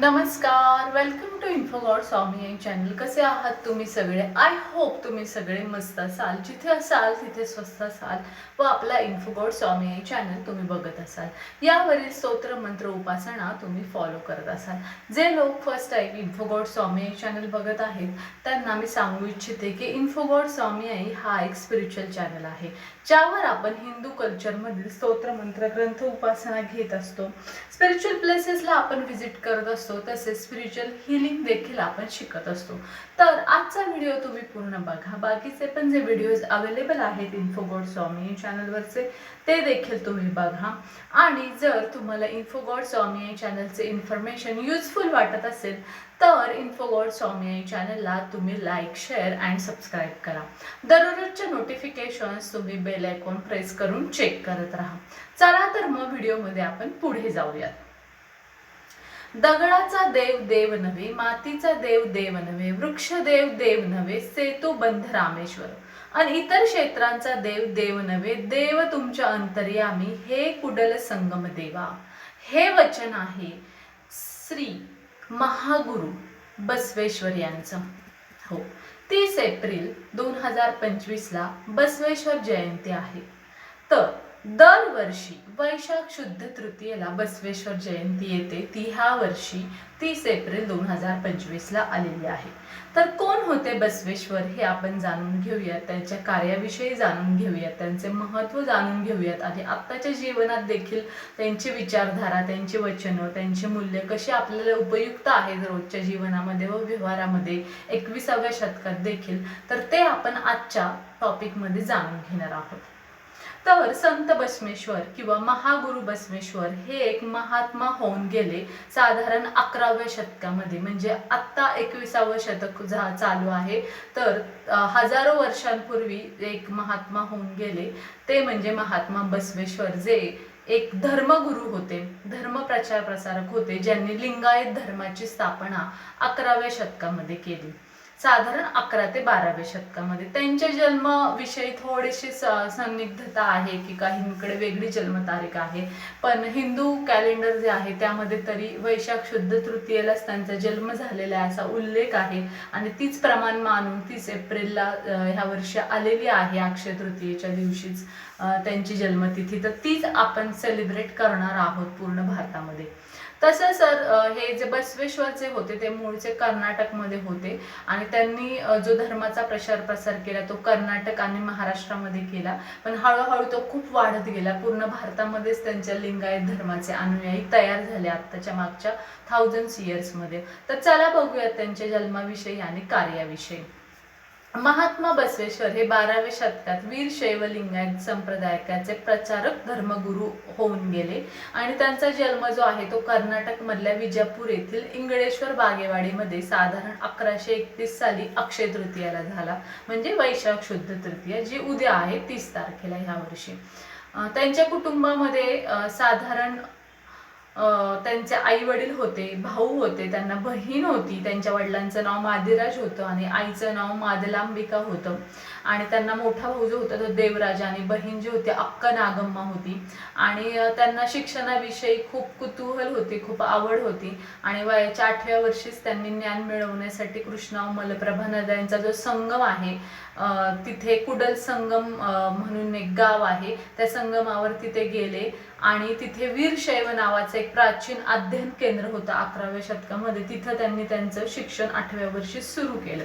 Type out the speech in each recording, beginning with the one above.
नमस्कार welcome to info god Swami channel कसे आहात तुम्ही सगळे? आय होप तुम्ही सगळे मस्त असाल. जिथे असाल तिथे स्वस्त असाल व आपला इन्फोगॉड स्वामी चॅनल तुम्ही बघत असाल. यावरील स्तोत्र मंत्र उपासना तुम्ही फॉलो करत असाल. जे लोक first time info god Swami Aai channel बघत आहेत त्यांना मी सांगू इच्छिते की इन्फोगॉड स्वामी आई हा एक स्पिरिच्युअल चॅनल आहे. ज्यावर आपण हिंदू कल्चरमधील स्तोत्र मंत्र ग्रंथ उपासना घेत असतो स्पिरिच्युअल प्लेसेसला आपण व्हिजिट करत असतो तसेच स्पिरिच्युअल हिलिंग देखील आपण शिकत असतो. तर आजचा व्हिडिओ तुम्ही पूर्ण बघा. बाकीचे पण जे व्हिडिओज अवेलेबल आहेत इन्फोगॉड स्वामी चॅनलवरचे ते देखील तुम्ही बघा. आणि जर तुम्हाला इन्फोगॉड स्वामी चॅनलचे इन्फॉर्मेशन युजफुल वाटत असेल तर इन्फोवर्ड स्वामी चॅनलला तुम्ही लाईक शेअर अँड सबस्क्राईब करा. दररोजच्या नोटिफिकेशन्स तुम्ही बेल आयकॉन प्रेस करून चेक करत राहा. चला तर मग व्हिडिओमध्ये आपण पुढे जाऊयात. दगडाचा देव देव नव्हे मातीचा देव देव नव्हे वृक्ष देव देव नव्हे सेतू बंध रामेश्वर. आणि इतर क्षेत्रांचा देव देव नव्हे देव तुमच्या अंतर्यामी हे कुडल संगम देवा. हे वचन आहे श्री महागुरु बसवेश्वर यांचं. हो तीस एप्रिल दोन हजार पंचवीसला बसवेश्वर जयंती आहे. तर दरवर्षी वैशाख शुद्ध तृतीयेला बसवेश्वर जयंती येते. ती ह्या वर्षी तीस एप्रिल दोन हजार पंचवीसला आलेली आहे. तर कोण होते बसवेश्वर हे आपण जाणून घेऊयात. त्यांच्या कार्याविषयी जाणून घेऊयात. त्यांचे महत्त्व जाणून घेऊयात. आणि आत्ताच्या जीवनात देखील त्यांची विचारधारा त्यांची वचनं त्यांची मूल्य कशी आपल्याला उपयुक्त आहेत रोजच्या जीवनामध्ये व व्यवहारामध्ये एकविसाव्या शतकात देखील. तर ते आपण आजच्या टॉपिकमध्ये जाणून घेणार आहोत. तर संत बसमेश्वर किंवा महागुरु बसमेश्वर हे एक महात्मा होऊन गेले साधारण अकराव्या शतकामध्ये. म्हणजे आत्ता एकविसावं शतक झा चालू आहे. तर हजारो वर्षांपूर्वी एक महात्मा होऊन गेले. ते म्हणजे महात्मा बसवेश्वर जे एक धर्मगुरू होते धर्म प्रचार प्रसारक होते ज्यांनी लिंगायत धर्माची स्थापना अकराव्या शतकामध्ये केली. साधारण अकरा ते बाराव्या शतकामध्ये. त्यांच्या जन्मविषयी थोडीशी स- संदिग्धता आहे की काहींकडे वेगळी जन्मतारीख आहे. पण हिंदू कॅलेंडर जे आहे त्यामध्ये तरी वैशाख शुद्ध तृतीयेलाच त्यांचा जन्म झालेला आहे असा उल्लेख आहे. आणि तीच प्रमाण मानून तीस एप्रिलला ह्या वर्षी आलेली आहे अक्षय तृतीयेच्या दिवशीच त्यांची जन्मतिथी. तर तीच आपण सेलिब्रेट करणार आहोत पूर्ण भारतामध्ये. तसं सर हे जे बसवेश्वर जे होते ते मूळचे कर्नाटकमध्ये होते. आणि त्यांनी जो धर्माचा प्रचार प्रसार केला तो कर्नाटक आणि महाराष्ट्रामध्ये केला. पण हळूहळू तो खूप वाढत गेला. पूर्ण भारतामध्येच त्यांच्या लिंगायत धर्माचे अनुयायी तयार झाले आत्ताच्या मागच्या थाउजंड इयर्समध्ये तर चला बघूयात त्यांच्या जन्माविषयी आणि कार्याविषयी. महात्मा बसवेश्वर हे बाराव्या शतकात वीर शैव लिंगायत संप्रदायकाचे प्रचारक धर्मगुरू होऊन गेले. आणि त्यांचा जन्म जो आहे तो कर्नाटक मधल्या विजापूर येथील इंगळेश्वर बागेवाडीमध्ये साधारण अकराशे एकतीस साली अक्षय तृतीयाला झाला. म्हणजे वैशाख शुद्ध तृतीया जी उद्या आहे तीस तारखेला ह्या वर्षी. त्यांच्या कुटुंबामध्ये साधारण त्यांचे आई वडील होते भाऊ होते त्यांना बहीण होती त्यांच्या वडिलांचं नाव मादिराज होतं आणि आईचं नाव मादलांबिका होतं. आणि त्यांना मोठा भाऊ जो होता तो देवराज आणि बहीण जी होती अक्का नागम्मा होती. आणि त्यांना शिक्षणाविषयी खूप कुतूहल होती खूप आवड होती. आणि वयाच्या आठव्या वर्षीच त्यांनी ज्ञान मिळवण्यासाठी कृष्णा मलप्रभा नद्यांचा जो संगम आहे तिथे कुडल संगम म्हणून एक गाव आहे. त्या संगमावर तिथे गेले. आणि तिथे वीरशैव नावाचं एक प्राचीन अध्ययन केंद्र होतं अकराव्या शतकामध्ये. तिथं त्यांनी त्यांचं शिक्षण आठव्या वर्षी सुरू केलं.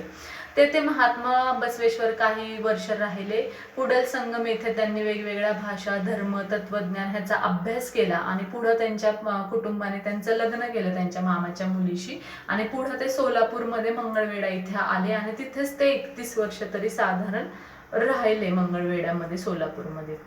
तेथे महात्मा बसवेश्वर काही वर्ष राहिले. पुढल संगम येथे त्यांनी वेगवेगळ्या भाषा धर्म तत्वज्ञान ह्याचा अभ्यास केला आणि पुढं त्यांच्या कुटुंबाने त्यांचं लग्न केलं त्यांच्या मामाच्या मुलीशी. आणि पुढं ते सोलापूरमध्ये मंगळवेढा इथे आले आणि तिथेच ते एकतीस वर्ष तरी साधारण राहिले मंगळवेढ्यामध्ये सोलापूरमध्ये.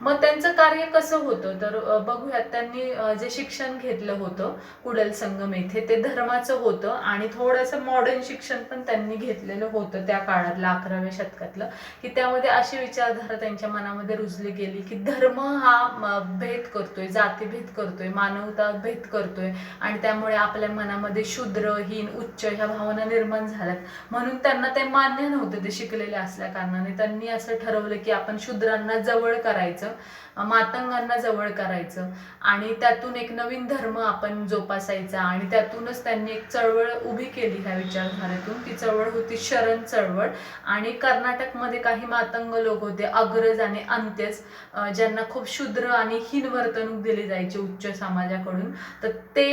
मग त्यांचं कार्य कसं होतं? तर बघूयात त्यांनी जे शिक्षण घेतलं होतं कुडल संगम येथे ते धर्माचं होतं आणि थोडंसं मॉडर्न शिक्षण पण त्यांनी घेतलेलं होतं त्या काळातलं अकराव्या शतकातलं. की त्यामध्ये अशी विचारधारा त्यांच्या मनामध्ये रुजली गेली की धर्म हा भेद करतोय जातीभेद करतोय मानवता भेद करतोय आणि त्यामुळे आपल्या मनामध्ये शूद्र हीन उच्च ह्या भावना निर्माण झाल्यात. म्हणून त्यांना ते मान्य नव्हतं ते शिकलेले असल्या कारणाने. त्यांनी असं ठरवलं की आपण शूद्रांना जवळ करायचं मातंगांना जवळ करायचं आणि त्यातून एक नवीन धर्म आपण जोपासायचा आणि त्यातूनच त्यांनी एक चळवळ उभी केली ह्या विचारधारेतून. ती चळवळ होती शरण चळवळ आणि कर्नाटकमध्ये काही मातंग लोक होते अग्रज आणि अंत्यज ज्यांना खूप शूद्र आणि हीन वर्तणूक दिली जायची उच्च समाजाकडून. तर ते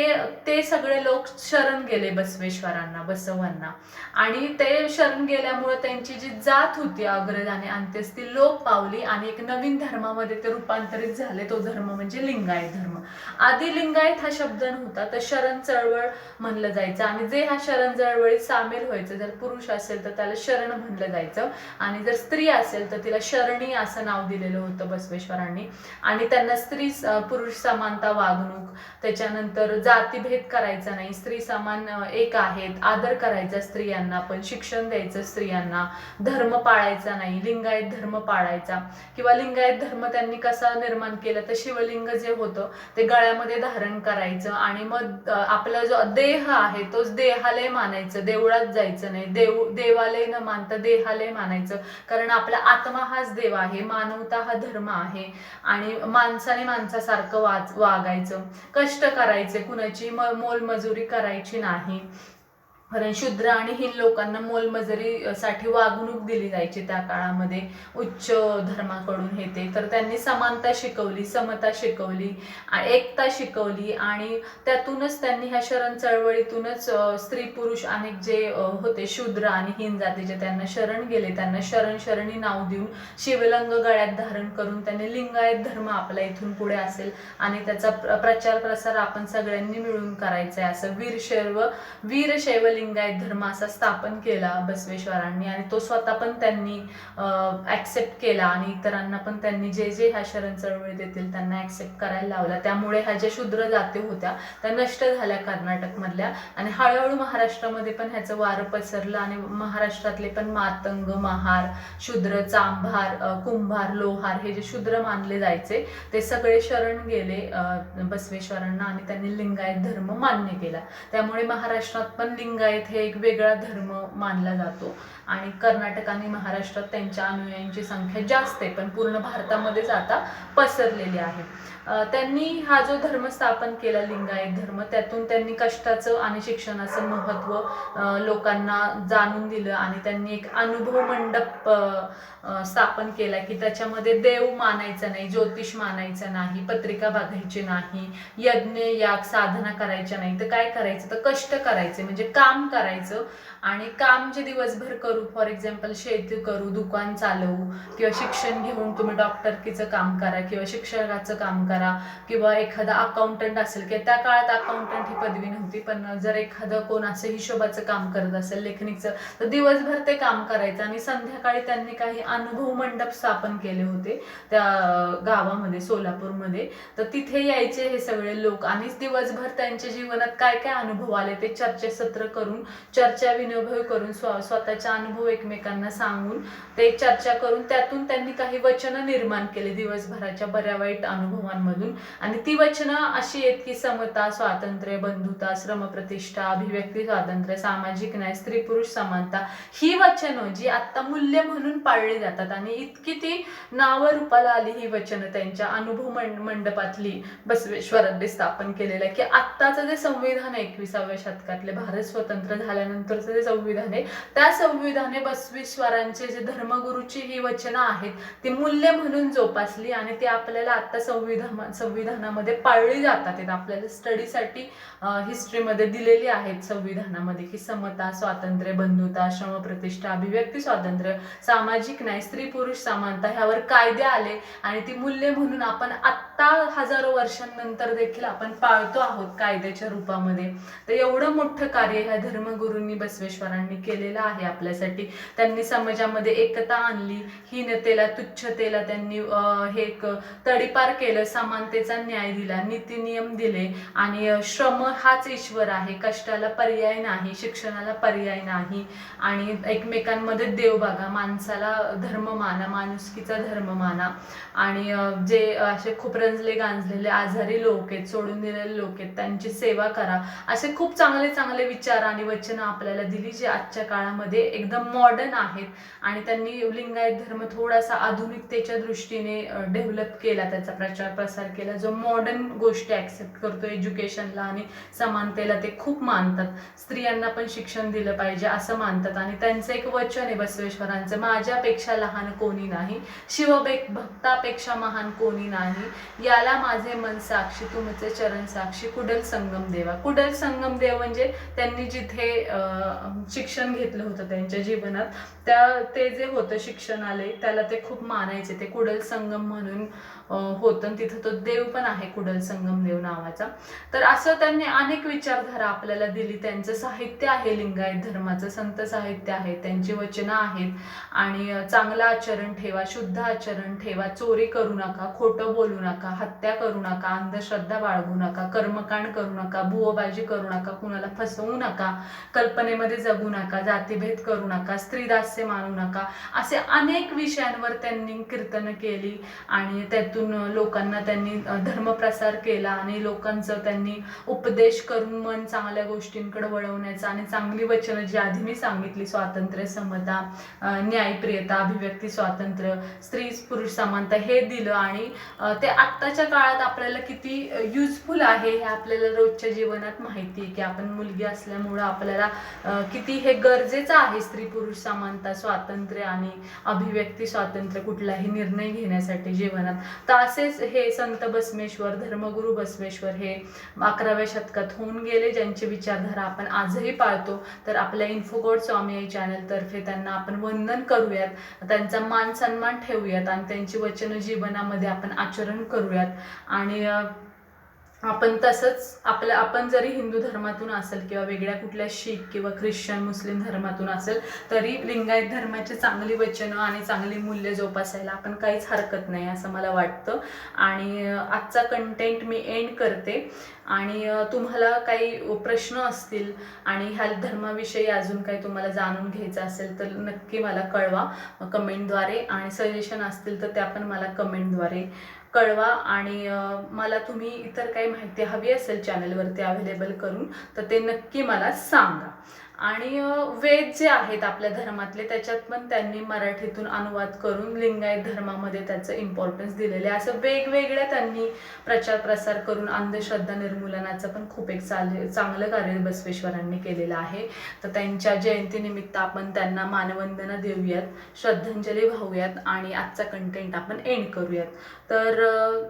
ते सगळे लोक शरण गेले बसवेश्वरांना बसवांना आणि ते शरण गेल्यामुळे त्यांची जी जात होती अग्रज आणि अंत्यज ती लोप पावली आणि एक नवीन धर्मामध्ये ते रूपांतरित झाले. तो धर्म म्हणजे लिंगायत धर्म. आधी लिंगायत हा शब्द नव्हता तर शरण चळवळ म्हणलं जायचं. आणि जे हा शरण चळवळीत सामील व्हायचं जर पुरुष असेल तर त्याला शरण म्हणलं जायचं. आणि जर स्त्री असेल तर तिला शरणी असं नाव दिलेलं होतं बसवेश्वरांनी. आणि त्यांना स्त्री पुरुष समानता वागणूक त्याच्यानंतर जातीभेद करायचा नाही. स्त्री समान एक आहेत आदर करायचा स्त्रियांना पण शिक्षण द्यायचं स्त्रियांना. धर्म पाळायचा नाही लिंगायत धर्म पाळायचा. किंवा लिंगायत धर्म त्यांनी कसा निर्माण केला तर शिवलिंग जे होतं ते गळ्यामध्ये धारण करायचं आणि मग आपला जो देह आहे तोच देहालय मानायचं. देवळात जायचं नाही. देव देवालय न मानता देहालय मानायचं. कारण आपला आत्मा हाच देव आहे. मानवता हा धर्म आहे. आणि माणसाने माणसासारखं वाच वागायचं. कष्ट करायचे. कुणाची म मोलमजुरी करायची नाही. कारण शूद्र आणि हिल लोकांना मोलमजुरीसाठी वागणूक दिली जायची त्या काळामध्ये. उच्च धर्माकडून हे ते. तर त्यांनी समानता शिकवली समता शिकवली एकता शिकवली आणि त्यातूनच त्यांनी ह्या शरण चळवळीतूनच स्त्री पुरुष अनेक जे होते शूद्र आणि हिन जातीचे त्यांना शरण गेले त्यांना शरण शरणी नाव देऊन शिवलंग गळ्यात धारण करून त्यांनी लिंगायत धर्म आपला इथून पुढे असेल आणि त्याचा प्रचार प्रसार आपण सगळ्यांनी मिळून करायचा आहे. असं वीरशैव वीरशैव लिंगायत धर्म असा स्थापन केला बसवेश्वरांनी आणि तो स्वतः पण त्यांनी ॲक्सेप्ट केला आणि इतरांना पण त्यांनी जे जे ह्या शरण चळवळीत येतील त्यांना ॲक्सेप्ट करायला लावला. त्यामुळे ह्या ज्या शूद्र जाती होत्या त्या नष्ट झाल्या कर्नाटकमधल्या आणि हळूहळू महाराष्ट्रामध्ये पण ह्याचं वारं पसरलं आणि महाराष्ट्रातले पण मातंग महार शूद्र चांभार कुंभार लोहार हे जे शूद्र मानले जायचे ते सगळे शरण गेले बसवेश्वरांना आणि त्यांनी लिंगायत धर्म मान्य केला. त्यामुळे महाराष्ट्रात पण लिंगायत हे एक वेगळा धर्म मानला जातो. आणि कर्नाटक आणि महाराष्ट्रात त्यांच्या अनुयायांची संख्या जास्त आहे पण पूर्ण भारतामध्येच आता पसरलेली आहे. त्यांनी हा जो धर्म स्थापन केला लिंगायत धर्म त्यातून त्यांनी कष्टाचं आणि शिक्षणाचं महत्त्व लोकांना जाणून दिलं आणि त्यांनी एक अनुभव मंडप स्थापन केला की त्याच्यामध्ये देव मानायचा नाही ज्योतिष मानायचं नाही पत्रिका बघायची नाही यज्ञ याग साधना करायच्या नाही. तर काय करायचं? तर कष्ट करायचे. म्हणजे काम काम करायचं. आणि काम जे दिवसभर करू फॉर एक्झाम्पल शेती करू दुकान चालवू किंवा शिक्षण घेऊन तुम्ही डॉक्टरकीचं काम करा किंवा शिक्षकाचं काम करा किंवा एखादा अकाउंटंट असेल किंवा त्या काळात अकाउंटंट ही पदवी नव्हती पण जर एखादं कोण असं हिशोबाचं काम करत असेल लेखणीचं तर दिवसभर ते काम करायचं. आणि संध्याकाळी त्यांनी काही अनुभव मंडप स्थापन केले होते त्या गावामध्ये सोलापूरमध्ये. तर तिथे यायचे हे सगळे लोक. आणि दिवसभर त्यांच्या जीवनात काय काय अनुभव आले ते चर्चासत्र करून चर्चा अनुभव करून स्व स्वतःचा अनुभव एकमेकांना सांगून ते चर्चा करून त्यातून त्यांनी काही वचनं निर्माण केले दिवसभराच्या बऱ्या वाईट अनुभवांमधून. आणि ती वचनं अशी आहेत की समता स्वातंत्र्य बंधुता श्रमप्रतिष्ठा अभिव्यक्ती स्वातंत्र्य सामाजिक न्याय स्त्री पुरुष समानता ही वचनं जी आत्ता मूल्य म्हणून पाळली जातात. आणि इतकी ती नावं रूपाला आली ही वचनं त्यांच्या अनुभव मंड मंडपातली बसवेश्वरांनी स्थापन केलेलं आहे की आत्ताचं जे संविधान आहे एकविसाव्या शतकातले भारत स्वतंत्र झाल्यानंतरचं जे संविधान. आहे त्या संविधाने बसवेश्वरांचे जे धर्मगुरूची ही वचनं आहेत ती मूल्य म्हणून जोपासली आणि ती आपल्याला आता संविधान संविधानामध्ये पाळली जातात. आपल्याला स्टडीसाठी हिस्ट्रीमध्ये दिलेली आहेत संविधानामध्ये की समता स्वातंत्र्य बंधुता श्रमप्रतिष्ठा अभिव्यक्ती स्वातंत्र्य सामाजिक न्याय स्त्री पुरुष समानता ह्यावर कायदे आले आणि ती मूल्य म्हणून आपण आत्ता हजारो वर्षांनंतर देखील आपण पाळतो आहोत कायद्याच्या रूपामध्ये. तर एवढं मोठं कार्य ह्या धर्मगुरूंनी बसवेश्वरांनी केलेला आहे आपल्यासाठी. त्यांनी समाजामध्ये एकता आणली हीनतेला तुच्छतेला त्यांनी हे एक तडीपार केलं समानतेचा न्याय दिला नीती नियम दिले आणि श्रम हाच ईश्वर आहे. कष्टाला पर्याय नाही शिक्षणाला पर्याय नाही आणि एकमेकांमध्ये देव बघा माणसाला धर्म माना माणुसकीचा धर्म माना आणि जे असे खूप रंजले गांजलेले आजारी लोक आहेत सोडून दिलेले लोक आहेत त्यांची सेवा करा. असे खूप चांगले चांगले विचार आणि वचनं आपल्याला दिली जे आजच्या काळामध्ये एकदम मॉडर्न आहेत. आणि त्यांनी लिंगायत धर्म थोडासा आधुनिकतेच्या दृष्टीने डेव्हलप केला त्याचा प्रचार प्रसार केला. जो मॉडर्न गोष्टी ॲक्सेप्ट करतो एज्युकेशनला आणि समानतेला ते खूप मानतात. स्त्रियांना पण शिक्षण दिलं पाहिजे असं मानतात. आणि त्यांचं एक वचन आहे बसवेश्वरांचं माझ्यापेक्षा लहान कोणी नाही शिवबेक भक्तापेक्षा महान कोणी नाही. याला माझे मन साक्षी तुमचे चरण साक्षी कुडल संगम देवा. कुडल संगम देव म्हणजे त्यांनी जिथे शिक्षण घेतलं होतं त्यांच्या जीवनात. त्या ते जे होतं आले त्याला ते खूप मानायचे. ते कुडल संगम म्हणून होतं. तिथं तो देव पण आहे कुडल संगम देव नावाचा. तर असं त्यांनी अनेक विचारधारा आपल्याला दिली. त्यांचं साहित्य आहे लिंगायत धर्माचं संत साहित्य आहे त्यांची वचनं आहेत. आणि चांगलं आचरण ठेवा शुद्ध आचरण ठेवा चोरी करू नका खोटं बोलू नका हत्या करू नका अंधश्रद्धा बाळगू नका कर्मकांड करू नका भुवबाजी करू नका कुणाला फसवू नका कल्पनेमध्ये जगू नका जातीभेद करू नका स्त्रीदास्य मानू नका. असे अनेक विषयांवर त्यांनी कीर्तनं केली आणि त्यातून लोकांना त्यांनी धर्मप्रसार केला आणि लोकांचं त्यांनी उपदेश करून मन चांगल्या गोष्टींकडे वळवण्याचा आणि चांगली वचनं जी आधी मी सांगितली स्वातंत्र्य समता न्यायप्रियता अभिव्यक्ती स्वातंत्र्य स्त्री पुरुष समानता हे दिलं आणि ते आत्ताच्या काळात आपल्याला किती युजफुल आहे हे आपल्याला रोजच्या जीवनात माहिती आहे की आपण मुलगी असल्यामुळं आपल्याला किती हे गरजेचं आहे स्त्री पुरुष समानता स्वातंत्र्य आणि अभिव्यक्ती स्वातंत्र्य कुठलाही निर्णय घेण्यासाठी जीवनात. तर असेच हे संत बसवेश्वर धर्मगुरू बसवेश्वर हे अकराव्या शतकात होऊन गेले ज्यांची विचारधारा आपण आजही पाळतो. तर आपल्या इन्फोगोड स्वामी आई चॅनलतर्फे त्यांना आपण वंदन करूयात त्यांचा मान सन्मान ठेवूयात आणि त्यांची वचन जीवनामध्ये आपण आचरण करूयात. आणि आपण तसंच आपलं आपण जरी हिंदू धर्मातून असेल किंवा वेगळ्या कुठल्या शीख किंवा ख्रिश्चन मुस्लिम धर्मातून असेल तरी लिंगायत धर्माची चांगली वचनं आणि चांगली मूल्य जोपासायला आपण काहीच हरकत नाही असं मला वाटतं. आणि आजचा कंटेंट मी एंड करते. आणि तुम्हाला काही प्रश्न असतील आणि ह्या धर्माविषयी अजून काही तुम्हाला जाणून घ्यायचं असेल तर नक्की मला कळवा. कमेंटद्वारे आणि सजेशन असतील तर त्या पण मला कमेंटद्वारे कळवा. आणि मला तुम्ही इतर काही माहिती हवी असेल चॅनलवरती अवेलेबल करून तर ते नक्की मला सांगा. आणि वेद जे आहेत आपल्या धर्मातले त्याच्यात पण त्यांनी मराठीतून अनुवाद करून लिंगायत धर्मामध्ये त्याचं इम्पॉर्टन्स दिलेलं आहे. असं वेगवेगळ्या त्यांनी प्रचार प्रसार करून अंधश्रद्धा निर्मूलनाचं पण खूप एक चाल चांगलं कार्य बसवेश्वरांनी केलेलं आहे. तर त्यांच्या जयंतीनिमित्त आपण त्यांना मानवंदना देऊयात श्रद्धांजली वाहूयात आणि आजचा कंटेंट आपण एंड करूयात. तर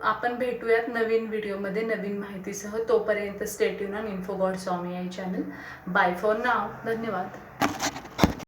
आपण भेटूयात नवीन व्हिडिओमध्ये नवीन माहितीसह. तोपर्यंत stay tuned on info god Swami Aai channel bye for now धन्यवाद.